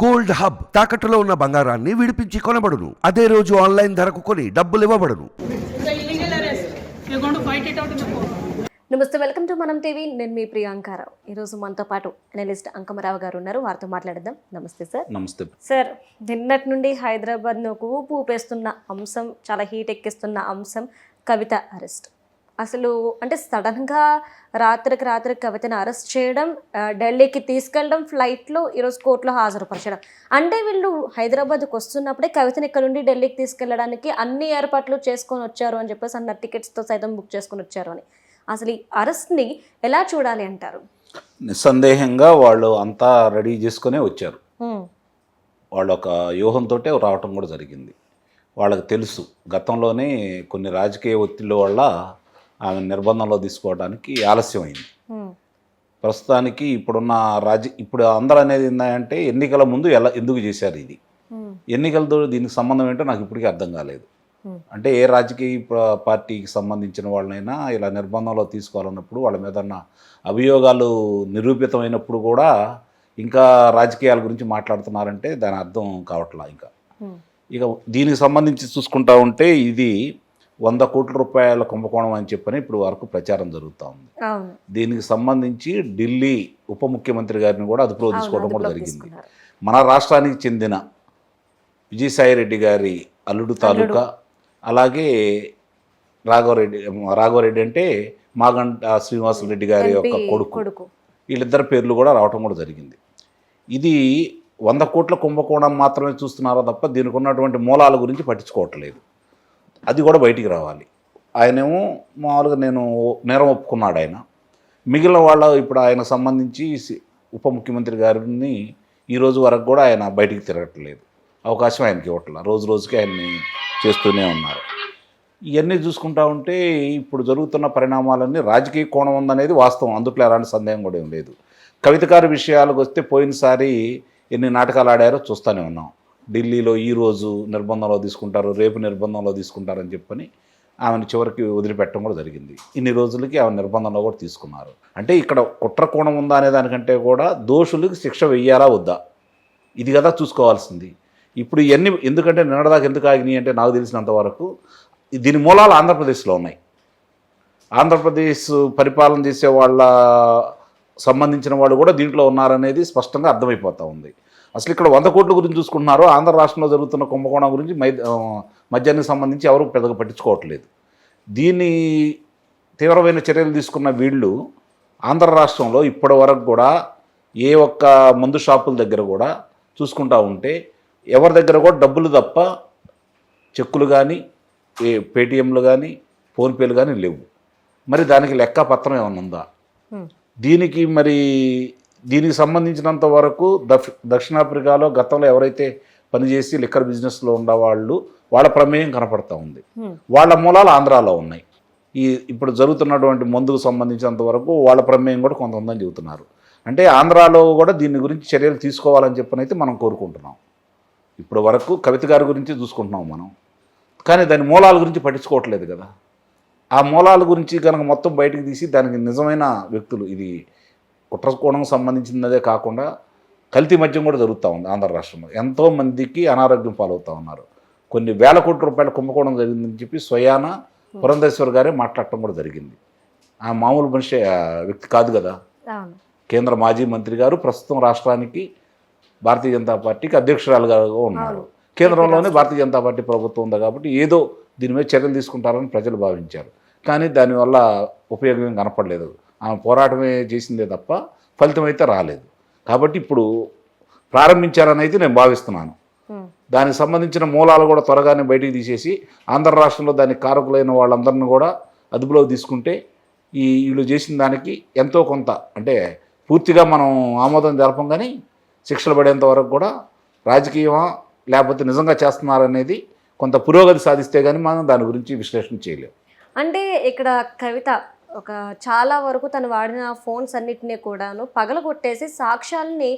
Gold hub తాకట్టులో ఉన్న బంగారాన్ని విడిపించి కొనబడును. అదే రోజు ఆన్లైన్ ధరకు కొని డబ్బులు ఇవ్వబడును. నమస్తే వెల్కమ్ టు మనం టీవీ. నేను మీ ప్రియాంకారావు ఈరోజు మనతో పాటు అనలిస్ట్ అంకమరావు గారు ఉన్నారు. వారితో మాట్లాడదాం నమస్తే సార్ నమస్తే. సార్ నిన్నటి నుండి హైదరాబాద్ను ఊపేస్తున్న అంశం చాలా హీట్ ఎక్కిస్తున్న అంశం కవిత అరెస్ట్ అసలు అంటే సడన్గా రాత్రికి రాత్రికి కవితను అరెస్ట్ చేయడం ఢిల్లీకి తీసుకెళ్ళడం ఫ్లైట్లో ఈరోజు కోర్టులో హాజరుపరచడం. అంటే వీళ్ళు హైదరాబాద్కి వస్తున్నప్పుడే కవితను ఇక్కడ నుండి ఢిల్లీకి తీసుకెళ్ళడానికి అన్ని ఏర్పాట్లు చేసుకొని వచ్చారు అని చెప్పేసి అన్న టికెట్స్తో సైతం బుక్ చేసుకొని వచ్చారు అని. అసలు ఈ అరెస్ట్ని ఎలా చూడాలి అంటారు? నిస్సందేహంగా వాళ్ళు అంతా రెడీ చేసుకునే వచ్చారు. వాళ్ళు ఒక వ్యూహంతో రావటం కూడా జరిగింది. వాళ్ళకి తెలుసు. గతంలోనే కొన్ని రాజకీయ ఒత్తిళ్ళ వల్ల ఆమె నిర్బంధంలో తీసుకోవడానికి ఆలస్యమైంది. ప్రస్తుతానికి ఇప్పుడున్న రాజ ఇప్పుడు అందరూ అనేది ఏంటంటే ఎన్నికల ముందు ఎలా ఎందుకు చేశారు ఇది. ఎన్నికలతో దీనికి సంబంధం ఏంటో నాకు ఇప్పటికీ అర్థం కాలేదు. అంటే ఏ రాజకీయ ప్ర- పార్టీకి సంబంధించిన వాళ్ళనైనా ఇలా నిర్బంధంలో తీసుకోవాలన్నప్పుడు వాళ్ళ మీద ఉన్న అభియోగాలు నిరూపితమైనప్పుడు కూడా ఇంకా రాజకీయాల గురించి మాట్లాడుతున్నారంటే దాని అర్థం కావట్లా ఇంకా. ఇక దీనికి సంబంధించి చూసుకుంటా ఉంటే ఇది వంద కోట్ల రూపాయల కుంభకోణం అని చెప్పని ఇప్పుడు వరకు ప్రచారం జరుగుతూ ఉంది. దీనికి సంబంధించి ఢిల్లీ ఉప ముఖ్యమంత్రి గారిని కూడా అదుపులో తీసుకోవడం కూడా జరిగింది. మన రాష్ట్రానికి చెందిన విజయసాయి రెడ్డి గారి అల్లుడు తాలూకా అలాగే రాఘవరెడ్డి రాఘవరెడ్డి అంటే మాగంట శ్రీనివాసరెడ్డి గారి యొక్క కొడుకు. వీళ్ళిద్దరి పేర్లు కూడా రావటం కూడా జరిగింది. ఇది వంద కోట్ల కుంభకోణం మాత్రమే చూస్తున్నారో తప్ప దీనికి ఉన్నటువంటి మూలాల గురించి పట్టించుకోవట్లేదు. అది కూడా బయటికి రావాలి. ఆయనేమో మామూలుగా నేను నేరం ఒప్పుకున్నాడు ఆయన. మిగిలిన వాళ్ళ ఇప్పుడు ఆయన సంబంధించి సి- ఉప ముఖ్యమంత్రి గారిని ఈ రోజు వరకు కూడా ఆయన బయటికి తిరగట్లేదు. అవకాశం ఆయనకి ఇవ్వట్లేదు రోజు రోజుకి ఆయన్ని చేస్తూనే ఉన్నారు. ఇవన్నీ చూసుకుంటా ఉంటే ఇప్పుడు జరుగుతున్న పరిణామాలన్నీ రాజకీయ కోణం ఉందనేది వాస్తవం. అందుట్లో ఎలాంటి సందేహం కూడా ఏం లేదు. కవితకారి విషయాలకు వస్తే పోయినసారి ఎన్ని నాటకాలు ఆడారో చూస్తూనే ఉన్నాం. ఢిల్లీలో ఈ రోజు నిర్బంధంలో తీసుకుంటారు రేపు నిర్బంధంలో తీసుకుంటారని చెప్పని ఆమెను చివరికి వదిలిపెట్టడం కూడా జరిగింది. ఇన్ని రోజులకి ఆమె నిర్బంధంలో కూడా తీసుకున్నారు. అంటే ఇక్కడ కుట్ర కోణం ఉందా అనే దానికంటే కూడా దోషులకు శిక్ష వెయ్యాలా వద్దా? ఇది కదా చూసుకోవాల్సింది. ఇప్పుడు ఇవన్నీ ఎందుకంటే నిన్నటిదాకా ఎందుకు ఆగినాయి అంటే నాకు తెలిసినంత వరకు దీని మూలాలు ఆంధ్రప్రదేశ్లో ఉన్నాయి. ఆంధ్రప్రదేశ్ పరిపాలన చేసే వాళ్ళ సంబంధించిన వాళ్ళు కూడా దీంట్లో ఉన్నారనేది స్పష్టంగా అర్థమైపోతూ ఉంది. అసలు ఇక్కడ వంద కోట్ల గురించి చూసుకుంటున్నారు ఆంధ్ర రాష్ట్రంలో జరుగుతున్న కుంభకోణం గురించి మద్యానికి సంబంధించి ఎవరు పెద్దగా పట్టించుకోవట్లేదు. దీన్ని తీవ్రమైన చర్యలు తీసుకున్న వీళ్ళు ఆంధ్ర రాష్ట్రంలో ఇప్పటి వరకు కూడా ఏ ఒక్క మందు షాపుల దగ్గర కూడా చూసుకుంటా ఉంటే ఎవరి దగ్గర కూడా డబ్బులు తప్ప చెక్కులు కానీ ఏ పేటిఎంలు కానీ ఫోన్పేలు కానీ లేవు. మరి దానికి లెక్క పత్రం ఏమైనా ఉందా. దీనికి మరి దీనికి సంబంధించినంత వరకు దక్ష దక్షిణాఫ్రికాలో గతంలో ఎవరైతే పనిచేసి లిక్కర్ బిజినెస్లో ఉండేవాళ్ళు వాళ్ళ ప్రమేయం కనపడతా ఉంది. వాళ్ళ మూలాలు ఆంధ్రాలో ఉన్నాయి. ఈ ఇప్పుడు జరుగుతున్నటువంటి మందుకు సంబంధించినంత వరకు వాళ్ళ ప్రమేయం కూడా కొంత ఉందని చెబుతున్నారు. అంటే ఆంధ్రాలో కూడా దీని గురించి చర్యలు తీసుకోవాలని చెప్పనైతే మనం కోరుకుంటున్నాం. ఇప్పుడు వరకు కవిత గారి గురించి చూసుకుంటున్నాం మనం. కానీ దాని మూలాల గురించి పట్టించుకోవట్లేదు కదా. ఆ మూలాల గురించి కనుక మొత్తం బయటకు తీసి దానికి నిజమైన వ్యక్తులు ఇది కుట్రకోణం సంబంధించినదే కాకుండా కల్తీ మద్యం కూడా జరుగుతూ ఉంది ఆంధ్ర రాష్ట్రంలో. ఎంతో మందికి అనారోగ్యం పాలవుతూ ఉన్నారు. కొన్ని వేల కోట్ల రూపాయల కుంభకోణం జరిగిందని చెప్పి స్వయాన పురంధేశ్వర్ గారే మాట్లాడటం కూడా జరిగింది. ఆ మామూలు మనిషి వ్యక్తి కాదు కదా? కేంద్ర మాజీ మంత్రి గారు ప్రస్తుతం రాష్ట్రానికి భారతీయ జనతా పార్టీకి అధ్యక్షురాలుగా ఉన్నారు. కేంద్రంలోనే భారతీయ జనతా పార్టీ ప్రభుత్వం ఉంది కాబట్టి ఏదో దీని మీద చర్యలు తీసుకుంటారని ప్రజలు భావించారు. కానీ దానివల్ల ఉపయోగం కనపడలేదు. ఆమె పోరాటమే చేసిందే తప్ప ఫలితం అయితే రాలేదు. కాబట్టి ఇప్పుడు ప్రారంభించారని అయితే నేను భావిస్తున్నాను. దానికి సంబంధించిన మూలాలు కూడా త్వరగానే బయటికి తీసేసి ఆంధ్ర రాష్ట్రంలో దానికి కారకులైన వాళ్ళందరిని కూడా అదుపులోకి తీసుకుంటే ఈ వీళ్ళు చేసిన దానికి ఎంతో కొంత అంటే పూర్తిగా మనం ఆమోదం జరపం కానీ శిక్షలు పడేంత వరకు కూడా రాజకీయమా లేకపోతే నిజంగా చేస్తున్నారనేది కొంత పురోగతి సాధిస్తే కానీ మనం దాని గురించి విశ్లేషణ చేయలేము అంటే ఇక్కడ కవిత ఒక చాలా వరకు తను వాడిన ఫోన్స్ అన్నిటినీ కూడాను పగలగొట్టేసి సాక్ష్యాలని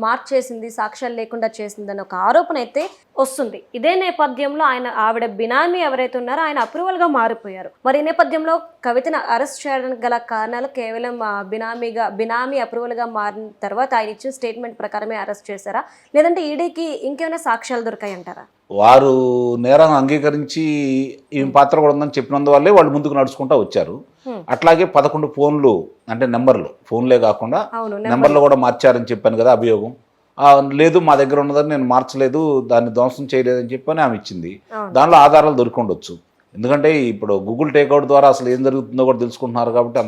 మార్చేసింది సాక్ష్యాలు లేకుండా చేసింది అని ఒక ఆరోపణ అయితే వస్తుంది. ఇదే నేపథ్యంలో ఆయన ఆవిడ బినామీ ఎవరైతే ఉన్నారో ఆయన approval గా మారిపోయారు. మరి ఈ నేపథ్యంలో కవితను అరెస్ట్ చేయడానికి గల కారణాలు కేవలం బినామీగా బినామీ approval గా మారిన తర్వాత ఆయన ఇచ్చిన స్టేట్మెంట్ ప్రకారమే అరెస్ట్ చేశారా? లేదంటే ఈడీకి ఇంకేమైనా సాక్ష్యాలు దొరికాయంటారా? వారు నేరం అంగీకరించి ఈ పాత్ర కూడా ఉందని చెప్పినందువల్లే వాళ్ళు ముందుకు నడుచుకుంటూ వచ్చారు. అట్లాగే పదకొండు ఫోన్లు అంటే నెంబర్లు ఫోన్లే కాకుండా అవును నెంబర్లు. కూడా మార్చారని చెప్పాను కదా అభియోగం. లేదు మా దగ్గర ఉన్నదని నేను మార్చలేదు దాన్ని ధ్వంసం చేయలేదని చెప్పని ఆమె ఇచ్చింది. దానిలో ఆధారాలు దొరికి ఉండొచ్చు ఎందుకంటే ఇప్పుడు గూగుల్ టేక్అవుట్ ద్వారా అసలు ఏం జరుగుతుందో కూడా తెలుసుకుంటున్నారు కాబట్టి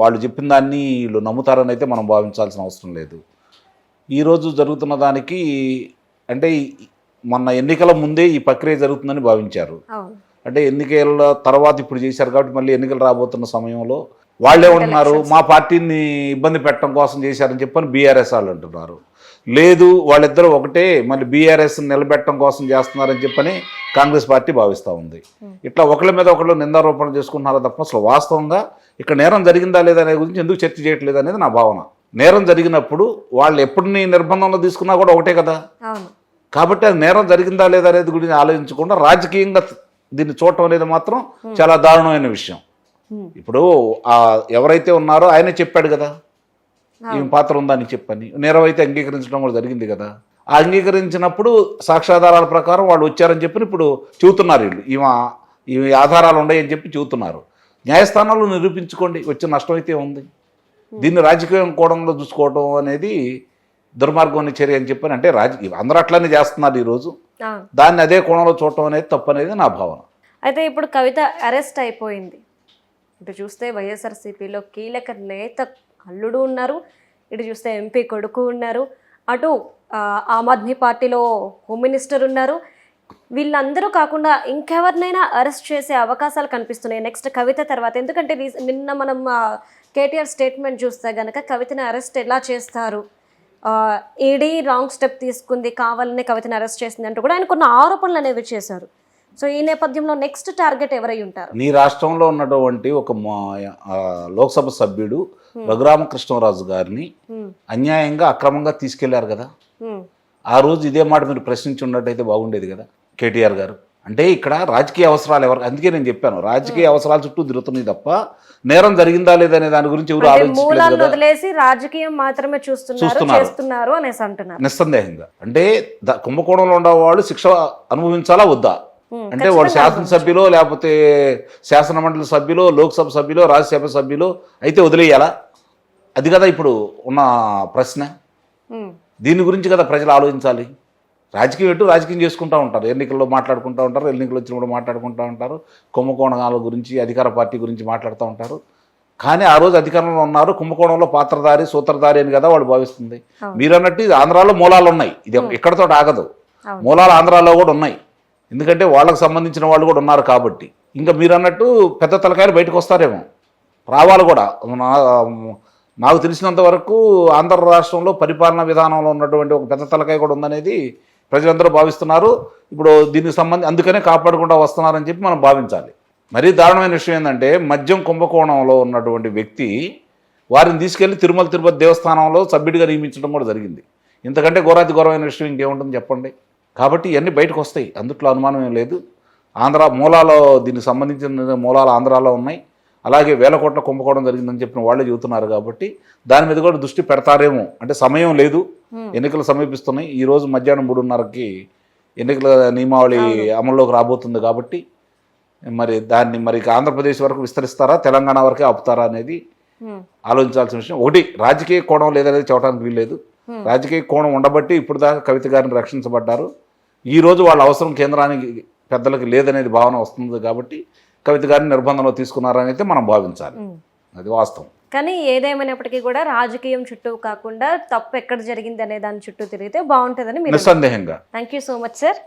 వాళ్ళు చెప్పిన దాన్ని వీళ్ళు నమ్ముతారని అయితే మనం భావించాల్సిన అవసరం లేదు. ఈరోజు జరుగుతున్న దానికి అంటే మొన్న ఎన్నికల ముందే ఈ ప్రక్రియ జరుగుతుందని భావించారు. అంటే ఎన్నికల తర్వాత ఇప్పుడు చేశారు కాబట్టి మళ్ళీ ఎన్నికలు రాబోతున్న సమయంలో వాళ్ళే ఉంటున్నారు మా పార్టీని ఇబ్బంది పెట్టడం కోసం చేశారని చెప్పని బీఆర్ఎస్ వాళ్ళు అంటున్నారు. లేదు వాళ్ళిద్దరూ ఒకటే మళ్ళీ బీఆర్ఎస్ నిలబెట్టడం కోసం చేస్తున్నారని చెప్పని కాంగ్రెస్ పార్టీ భావిస్తూ ఉంది. ఇట్లా ఒకళ్ళ మీద ఒకళ్ళు నిందారోపణ చేసుకుంటున్నారో తప్ప అసలు వాస్తవంగా ఇక్కడ నేరం జరిగిందా లేదా అనే గురించి ఎందుకు చర్చ చేయట్లేదు అనేది నా భావన. నేరం జరిగినప్పుడు వాళ్ళు ఎప్పుడు నీ నిర్బంధంలో తీసుకున్నా కూడా ఒకటే కదా. కాబట్టి అది నేరం జరిగిందా లేదా అనేది గురించి ఆలోచించకుండా రాజకీయంగా దీన్ని చూడటం అనేది మాత్రం చాలా దారుణమైన విషయం. Hmm. ఇప్పుడు ఆ ఎవరైతే ఉన్నారో ఆయనే చెప్పాడు కదా. ఈమె పాత్ర ఉందని చెప్పని. నేరం అయితే అంగీకరించడం కూడా జరిగింది కదా. ఆ అంగీకరించినప్పుడు సాక్ష్యాధారాల ప్రకారం వాళ్ళు వచ్చారని చెప్పి ఇప్పుడు చెబుతున్నారు వీళ్ళు. ఈమె ఈ ఆధారాలు ఉన్నాయని చెప్పి చెబుతున్నారు. న్యాయస్థానాల్లో నిరూపించుకోండి. వచ్చిన నష్టం అయితే ఉంది. దీన్ని రాజకీయం కోణంలో చూసుకోవడం అనేది దుర్మార్గమైన చర్య అని చెప్పని అంటే రాజకీయ అందరూ అట్లానే చేస్తున్నారు ఈరోజు. దాన్ని అదే కోణంలో చూడటం అనేది తప్పు అనేది నా భావన. అయితే ఇప్పుడు కవిత అరెస్ట్ అయిపోయింది. ఇటు చూస్తే వైఎస్ఆర్సీపీలో కీలక నేత అల్లుడు ఉన్నారు. ఇటు చూస్తే ఎంపీ కొడుకు ఉన్నారు. అటు ఆమ్ ఆద్మీ పార్టీలో హోమ్ మినిస్టర్ ఉన్నారు. వీళ్ళందరూ కాకుండా ఇంకెవరినైనా అరెస్ట్ చేసే అవకాశాలు కనిపిస్తున్నాయి. నెక్స్ట్ కవిత తర్వాత. ఎందుకంటే నిన్న మనం కేటీఆర్ స్టేట్మెంట్ చూస్తే గనక కవితని అరెస్ట్ ఎలా చేస్తారు? ఈడీ రాంగ్ స్టెప్ తీసుకుంది కావాలనే కవితని అరెస్ట్ చేసింది అంటూ కూడా ఆయన కొన్ని ఆరోపణలు అనేవి చేశారు. సో ఈ నేపథ్యంలో నెక్స్ట్ టార్గెట్ ఎవరై ఉంటారు? నీ రాష్ట్రంలో ఉన్నటువంటి ఒక లోక్సభ సభ్యుడు రఘురామకృష్ణరాజు గారిని హ్మ్. అన్యాయంగా అక్రమంగా తీసుకెళ్ళారు కదా? హ్మ్. ఆ రోజు ఇదే మాట మీరు ప్రశ్నించి ఉన్నట్టయితే బాగుండేది కదా కేటీఆర్ గారు? అంటే ఇక్కడ రాజకీయ అవసరాలు ఎవరు అందుకే నేను చెప్పాను రాజకీయ అవసరాల చుట్టూ తిరుగుతున్నాయి తప్ప నేరం జరిగిందా లేదా అనే దాని గురించి ఎవరు ఆలోచించలేదు రాజకీయం మాత్రమే చూస్తున్నారు నిస్సందేహంగా. అంటే కుంభకోణంలో ఉన్న వాళ్ళు శిక్ష అనుభవించాలా వద్దా. అంటే వాళ్ళు శాసనసభ్యులో లేకపోతే శాసన మండలి సభ్యులు లోక్సభ సభ్యులు రాజ్యసభ సభ్యులు అయితే వదిలేయాలా? అది కదా ఇప్పుడు ఉన్న ప్రశ్న. దీని గురించి కదా ప్రజలు ఆలోచించాలి. రాజకీయం ఎటు రాజకీయం చేసుకుంటూ ఉంటారు. ఎన్నికల్లో మాట్లాడుకుంటూ ఉంటారు ఎన్నికలు వచ్చినప్పుడు మాట్లాడుకుంటూ ఉంటారు కుంభకోణాల గురించి అధికార పార్టీ గురించి మాట్లాడుతూ ఉంటారు. కానీ ఆ రోజు అధికారంలో ఉన్నారు కుంభకోణంలో పాత్రధారి సూత్రధారి అని కదా వాళ్ళు భావిస్తుంది. మీరు అన్నట్టు ఇది ఆంధ్రాలో మూలాలు ఉన్నాయి. ఇది ఇక్కడతో ఆగదు. మూలాలు ఆంధ్రాలో కూడా ఉన్నాయి. ఎందుకంటే వాళ్ళకు సంబంధించిన వాళ్ళు కూడా ఉన్నారు కాబట్టి. ఇంకా మీరు అన్నట్టు పెద్ద తలకాయలు బయటకు వస్తారేమో. రావాలి కూడా. నా- నాకు తెలిసినంత వరకు ఆంధ్ర రాష్ట్రంలో పరిపాలనా విధానంలో ఉన్నటువంటి ఒక పెద్ద తలకాయ కూడా ఉందనేది ప్రజలందరూ భావిస్తున్నారు. ఇప్పుడు దీనికి సంబంధించి అందుకనే కాపాడుకుంటూ వస్తున్నారని చెప్పి మనం భావించాలి. మరీ దారుణమైన విషయం ఏంటంటే మద్యం కుంభకోణంలో ఉన్నటువంటి వ్యక్తి వారిని తీసుకెళ్ళి తిరుమల తిరుపతి దేవస్థానంలో సభ్యుడిగా నియమించడం కూడా జరిగింది. ఇంతకంటే ఘోరాతి ఘోరమైన విషయం ఇంకేముంటుంది చెప్పండి? కాబట్టి ఇవన్నీ బయటకు వస్తాయి. అందుట్లో అనుమానం ఏం లేదు. ఆంధ్ర మూలాలో దీనికి సంబంధించిన మూలాలు ఆంధ్రాలో ఉన్నాయి. అలాగే వేల కోట్ల కుంభకోణం జరిగిందని చెప్పిన వాళ్ళే చెబుతున్నారు కాబట్టి దాని మీద కూడా దృష్టి పెడతారేమో. అంటే సమయం లేదు. ఎన్నికలు సమీపిస్తున్నాయి. ఈ రోజు మధ్యాహ్నం మూడున్నరకి ఎన్నికల నియమావళి అమల్లోకి రాబోతుంది కాబట్టి మరి దాన్ని మరి ఆంధ్రప్రదేశ్ వరకు విస్తరిస్తారా? తెలంగాణ వరకే ఆపుతారా అనేది. ఆలోచించాల్సిన విషయం. ఒకటి రాజకీయ కోణం లేదనేది చెప్పడానికి వీల్లేదు. రాజకీయ కోణం ఉండబట్టి ఇప్పుడు దాకా కవిత గారిని రక్షించబడ్డారు. ఈ రోజు వాళ్ళ అవసరం కేంద్రానికి పెద్దలకు లేదనేది భావన వస్తుంది కాబట్టి కవిత గారిని నిర్బంధంలో తీసుకున్నారని అయితే మనం భావించాలి. అది వాస్తవం. కానీ ఏదేమైనప్పటికీ కూడా రాజకీయం చుట్టూ కాకుండా తప్పు ఎక్కడ జరిగింది అనే దాని చుట్టూ తిరిగితే బాగుంటుందని నిస్సందేహంగా. Thank you so much sir